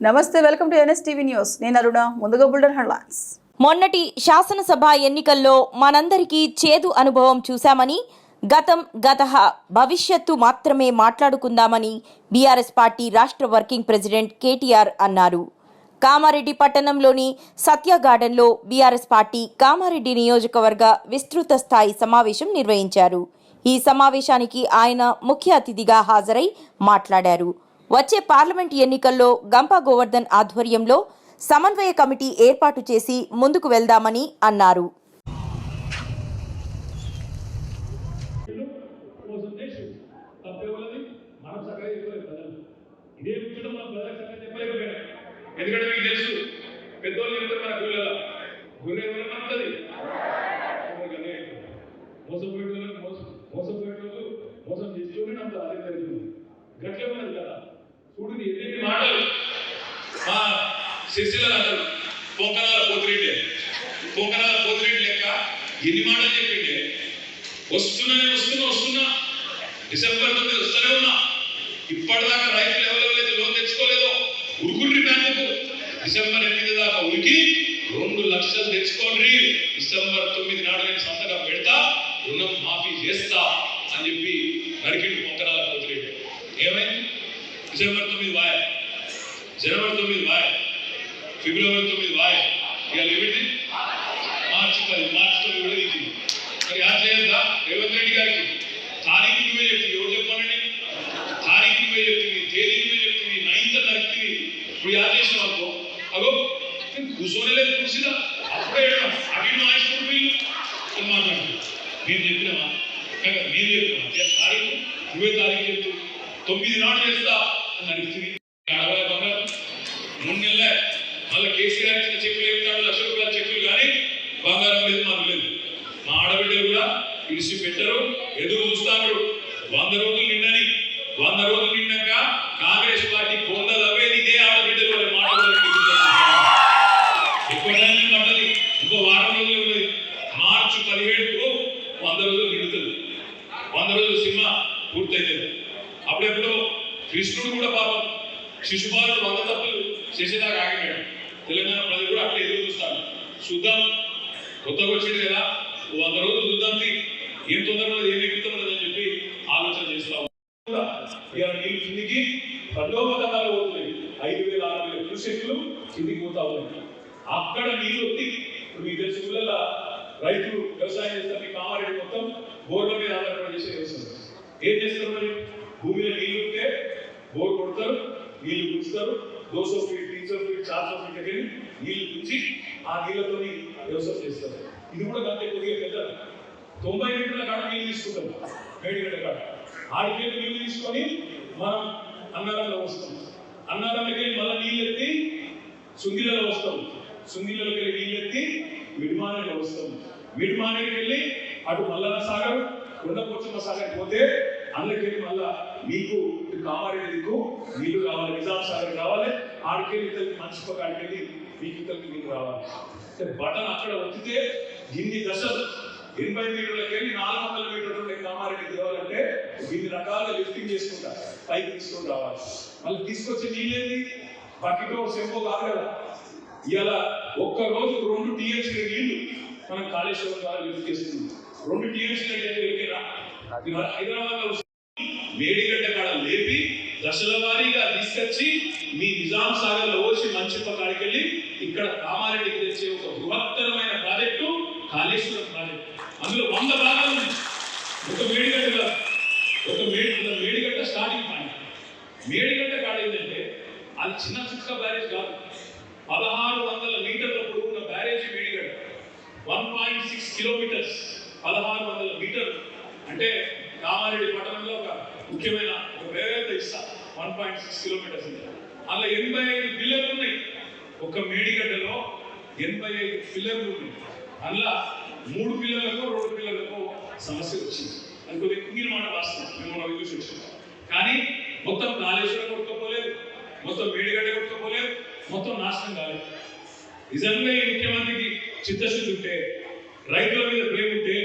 నమస్తే welcome to NSTV news. నేను అరుణ ముందుగా బుల్డన్ హెడ్లైన్స్. మొన్నటి శాసనసభ ఎన్నికల్లో మనందరికీ చేదు అనుభవం చూశామని గతం గత భవిష్యత్తు మాత్రమే మాట్లాడుకుందామని బీఆర్ఎస్ పార్టీ రాష్ట్ర వర్కింగ్ ప్రెసిడెంట్ కేటీఆర్ అన్నారు. కామారెడ్డి పట్టణంలోని సత్య గార్డెన్లో బీఆర్ఎస్ పార్టీ కామారెడ్డి నియోజకవర్గ విస్తృత స్థాయి సమావేశం నిర్వహించారు. ఈ సమావేశానికి ఆయన ముఖ్య అతిథిగా హాజరై మాట్లాడారు. వచ్చే పార్లమెంట్ ఎన్నికల్లో గంపా గోవర్ధన్ ఆధ్వర్యంలో సమన్వయ కమిటీ ఏర్పాటు చేసి ముందుకు వెళ్దామని అన్నారు. ఎందుకంటే మీకు తెలుసు పెద్దోళ్ళు చెప్తారు మన మోసపోయేటోళ్ళు మోసం మోసపోయేటోళ్ళు మోసం చేసేవాళ్ళు అదే జరుగుతుంది గట్లే ఉన్నది కదా. చూడు నీ ఎన్ని మాటలు? మా శిశిల అంటారు పొంకనాల పోతిరెడ్డి. పొంకనాల పోతిరెడ్డి లెక్క ఎన్ని మాటలు చెప్పిండే? వస్తున్నానే వస్తున్నా వస్తున్నా. డిసెంబర్ తొమ్మిది వస్తూనే ఉన్నా. ఇప్పటిదాకా రైతులు ఎవరెవరైతే లోన్ తెచ్చుకోలేదో ఉరుకుండ్రి బ్యాంకు డిసెంబర్ ఎనిమిది దాకా ఉరికి రెండు లక్షలు తెచ్చుకోండి. డిసెంబర్ తొమ్మిది నాడు నేను సంతకం పెడతా రుణం మాఫీ చేస్తా అని చెప్పి నరికిండు పొంకరాల పోతులేడు ఏమైంది? డిసెంబర్ తొమ్మిది వాయ జనవరి తొమ్మిది వాయ ఫిబ్రవరి తొమ్మిది వాయ ఇక ఏమిటి మార్చి పది మార్చి తొమ్మిది విడదీసింది మరి యాద చేయద్దా రేవంత్ రెడ్డి గారికి తారీఖు నువ్వే చెప్తుంది ఎవరు చెప్పానండి తారీఖు నువ్వే చెప్తుంది తేదీ నువ్వే చెప్తుంది నైన్త్ నరికింది ఇప్పుడు యాద చేసిన అనుకో అగో కూర్చోనే లేదు కూర్చుదా అప్పుడే అడిగిన ఆయుష్కుడు వీళ్ళు అని మాట్లాడుతుంది నేను చెప్పినామా కాక నేను చెప్పినా ఏ తారీఖు నువ్వే తారీఖు చెప్తూ తొమ్మిది నాడు చేస్తా అని అడుగుతుంది అడవలే బంగారు మూడు నెలలే. మళ్ళీ కేసీఆర్ ఇచ్చిన చెక్కులు చెప్తాడు లక్ష రూపాయల చెక్కులు కానీ బంగారం లేదు మాకు లేదు. మా ఆడబిడ్డలు కూడా ఇడిసి పెట్టరు ఎదురు చూస్తాడు వంద రోజులు నిండని వంద రోజులు నిండాక కాంగ్రెస్ పార్టీ పొందలవేది ఇదే ఆడబిడ్డలు వాళ్ళ మాట్లాడారు ఎక్కువ టైం పడ్డది ఇంకో వారం రోజులు ఉన్నది. మార్చి పదిహేడుకు వంద రోజులు నిండుతుంది. వంద రోజులు సినిమా పూర్తయితుంది. అప్పుడెప్పుడు కృష్ణుడు కూడా పాపం శిశుపాలుడు వంద తప్పులు చేసేదాకా ఆగిపోయాడు. తెలంగాణ ప్రజలు కూడా అట్లా ఎదురు చూస్తాను చూద్దాం. కొత్తగా వచ్చింది కదా. వంద రోజులు చూద్దాం ఏం తొందరగా ఏం ఎక్కుతాం అని చెప్పి ఆలోచన చేస్తాం. కూడా నీళ్ళు కిందికి తండోపతంగాలు పోతున్నాయి. ఐదు వేల ఆరు వేల క్యూసెక్లు కిందికి పోతా ఉన్నాయి. అక్కడ నీళ్ళు వచ్చి ఇప్పుడు మీకు తెలిసి ఊళ్ళల్లో రైతులు వ్యవసాయం చేస్తారు మీ కామారెడ్డి మొత్తం బోర్ల మీద ఆధారపడి చేసే వ్యవసాయం. ఏం చేస్తారు మరి భూమిలో నీళ్ళు ఉంటే బోర్ కొడతారు నీళ్ళు గుంచుతారు దోసో ఫీట్ తీసో ఫీట్ చార్సో ఫీట్ దగ్గర నీళ్ళు ఆ నీళ్ళతో వ్యవసాయం చేస్తారు. ఇది కూడా అంతే కొద్దిగా పెద్ద. తొంభై మీటర్ల కాడ నీళ్ళు తీసుకుంటాం మేడిగడ్డ కాడ. ఆడికి నీళ్ళు తీసుకొని మనం అన్నారంలో వస్తాం అన్నారంలోకి వెళ్ళి మళ్ళీ నీళ్ళు ఎత్తి సుంగిలలో వస్తాం సుంగిలలోకి వెళ్ళి నీళ్ళు ఎత్తి మిడిమానేలో వస్తాం మిడిమానేకి వెళ్ళి అటు మల్లన సాగర్ కొండపోచమ్మ సాగర్ పోతే అందులోకి మళ్ళా మీకు కావాలి నీకు? నీళ్ళు కావాలి. నిజాం సాగర్ కావాలి ఆడికెళ్ళి ఇతరులకి మనిషి ఆడికెళ్ళి మీకు ఇతరులకి నీళ్ళు రావాలి. అంటే బటన్ అక్కడ వచ్చితే ఇన్ని దశలు ఎనభై మీటర్లకి వెళ్ళి నాలుగు వందల మీటర్లు కామారెడ్డి తిరగాలంటే ఇన్ని రకాలుగా లిఫ్టింగ్ చేసుకుంటా పైకి తీసుకొని రావాలి. మళ్ళీ తీసుకొచ్చే నీళ్ళేంది? బకెటో సెంపో కాదు కదా. ఇలా ఒక్క రోజు రెండు టీఎంసీ నీళ్ళు మనం కాళేశ్వరం ద్వారా లిఫ్ట్ చేస్తుంది రెండు టీఎంసీ అంటే హైదరాబాద్లో మేడిగడ్డ కాడ లేపి దశల వారీగా తీసుకొచ్చి మీ నిజాం సాగర్లో ఓసి మంచిప్ప కాడికెళ్ళి ఇక్కడ కామారెడ్డికి తెచ్చే ఒక బృహత్తరమైన ప్రాజెక్టు కాళేశ్వరం ప్రాజెక్టు. అందులో వంద భాగాలు ఉన్నాయి. ఒక మేడిగడ్డ కాదు. ఒక మేడి ఒక మేడిగడ్డ స్టార్టింగ్ పాయింట్ మేడిగడ్డ కాడ ఏంటంటే అది చిన్న చిక్క బ్యారేజ్ కాదు. పదహారు వందల మీటర్ల పొడవున్న barrage Medigadda. One point six kilometres పదహారు వందల మీటర్లు. అంటే కామారెడ్డి పట్టణంలో ఒక ముఖ్యమైన ఒక ఇస్తా. వన్ పాయింట్ సిక్స్ కిలోమీటర్స్ ఉంది. ఎనభై ఐదు పిల్లర్లు ఉన్నాయి. ఒక మేడిగడ్డలో ఎనభై ఐదు పిల్లర్లు ఉన్నాయి. అందులో మూడు పిల్లలకు రెండు పిల్లలకు సమస్య వచ్చింది. అది కొద్దిగా కుంగిన మాట వాస్తవం. మేము మనం చూసి వచ్చాం కానీ మొత్తం కాళేశ్వరం కొట్టుకోలేదు మొత్తం మేడిగడ్డ కొట్టుకోలేదు మొత్తం నాశనం కాలేదు. నిజంగా ఈ ముఖ్యమంత్రికి చిత్తశుద్ధి ఉంటే రైతుల మీద ప్రేమ ఉంటే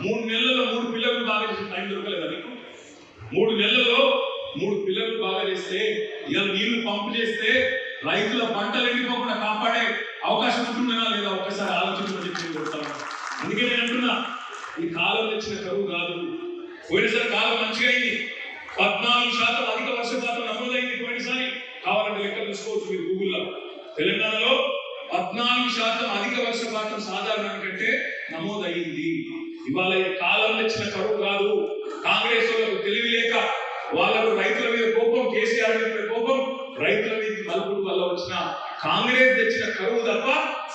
మూడు నెలల్లో మూడు పిల్లలకు బాగా టైం దొరకలేదు. అది మూడు నెలల్లో మూడు పిల్లలు బాగా చేస్తే ఇలా నీళ్ళు పంపు చేస్తే రైతుల పంటలు ఎండిపోకుండా కాపాడే అవకాశం ఉంటుందా లేదా ఒక్కసారి ఆలోచించమని చెప్పి నేను అందుకే నేను అంటున్నా ఈ కాలం తెచ్చిన కరువు కాదు. పోయినసారి కాలం మంచిగా అయింది. పద్నాలుగు శాతం అధిక వర్షపాతం నమోదైంది పోయినసారి. కావాలంటే లెక్క చూసుకోవచ్చు మీరు గూగుల్లో తెలంగాణలో పద్నాలుగు శాతం అధిక వర్షపాతం సాధారణానికంటే నమోదయ్యింది. ఇవాళ కాలం తెచ్చిన కరువు కాదు. కాంగ్రెస్ వాళ్ళకు తెలివి లేక వాళ్ళకు రైతుల మీద కోపం కేసీఆర్ మీద కోపం రైతుల మీద మలుపుడు వల్ల వచ్చిన కాంగ్రెస్ తెచ్చిన కరువు తప్ప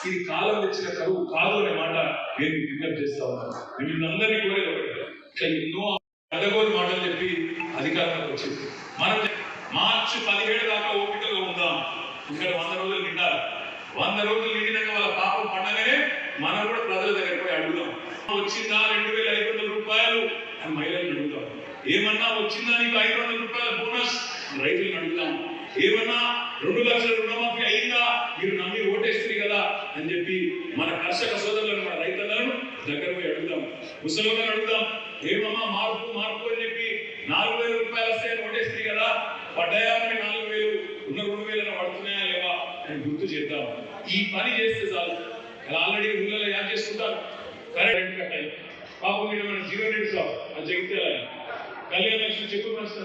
ఇది కాలం తెచ్చిన కరువు కాదు అనే మాట నేను విజ్ఞప్తి చేస్తా ఉన్నాను. మిమ్మల్ని అందరినీ కోరేది ఇట్లా ఎన్నో అడగోని మాటలు చెప్పి అధికారంలోకి వచ్చింది మనం మార్చి పదిహేడు దాకా ఓపికలో ఉందాం. ఇక్కడ వంద రోజులు నిండాలి. వంద రోజులు నిండినాక వాళ్ళ పాపం పండగానే మనం కూడా ప్రజల దగ్గర పోయి అడుగుదాం. వచ్చిందా రెండు వేల ఐదు వందల రూపాయలు? అని ఏమన్నా వచ్చిందా నీకు ఐదు వందల రూపాయల బోనస్? రైతులను అడుగుతాం ఏమన్నా రెండు లక్షల రుణమాఫీ అయిందా? మీరు నమ్మి ఓటేస్తుంది కదా అని చెప్పి మన కర్షక సోదరులను మన రైతులను దగ్గర పోయి అడుగుదాం. ముసలిని అడుగుదాం. ఏమమ్మా మార్పు మార్పు అని చెప్పి నాలుగు వేల రూపాయలు వస్తాయని ఓటేస్తుంది కదా. పడ్డాయా మరి నాలుగు వేలు? ఉన్న రెండు వేలు పడుతున్నాయా లేవా అని గుర్తు చేద్దాం. ఈ పని చేస్తే చాలు. అలా ఆల్రెడీ ఊళ్ళలో యాడ్ చేసుకుంటారు. కరెంట్ కట్ అయ్యి పాపం మీద మన జీరో రేట్ సార్ అది చెప్తే కళ్యాణ లక్ష్మి చెక్కు మనసు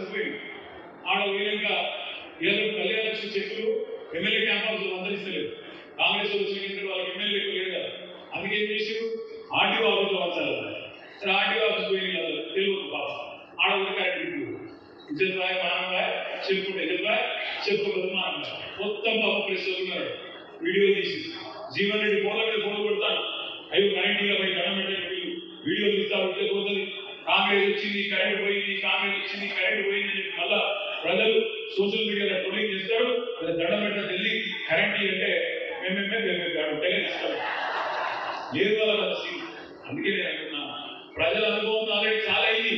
ఆడ పోయినాక ఏదో కళ్యాణ లక్ష్మి చెక్కులు ఎమ్మెల్యే క్యాంపస్ అందరిస్తలేదు కాంగ్రెస్ వాళ్ళు వచ్చిన వాళ్ళకి ఎమ్మెల్యే లేదు కదా. అందుకే ఏం చేసారు ఆర్టీఓ ఆఫీస్లో వచ్చారు సరే ఆర్టీఓ ఆఫీస్ పోయింది కదా తెలియదు పాప ఆడ ఒక కరెంట్ ఇల్లు రాయ మనం రాయ చెప్పుకుంటే ఇజ్జత్ రాయ చెప్పుకోవద్దు మనం మొత్తం పాప ప్రెస్ ఉన్నారు. వీడియో తీసి. జీవన్ రెడ్డి ఫోన్ల మీద ఫోన్ కొడతాను అయ్యో కరెంట్ ఇలా పోయి దండం వీడియో తీస్తారు ఉంటే పోతుంది. ఆమె వచ్చింది కరెంట్ పోయింది ఆమె వచ్చింది కరెంట్ పోయింది అని మళ్ళా ప్రజలు సోషల్ మీడియాలో ట్రోలింగ్ చేస్తారు దండ పెట్ట వెళ్ళి కరెంట్ అంటే మేమేమే మేమే అంటే ఇస్తారు లేదు వాళ్ళ కలిసి అందుకే నేను అనుకున్నా ప్రజల అనుభవం ఆల్రెడీ చాలా అయింది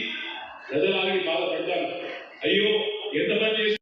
ప్రజలు ఆల్రెడీ బాధపడతారు అయ్యో ఎంత పని చేసి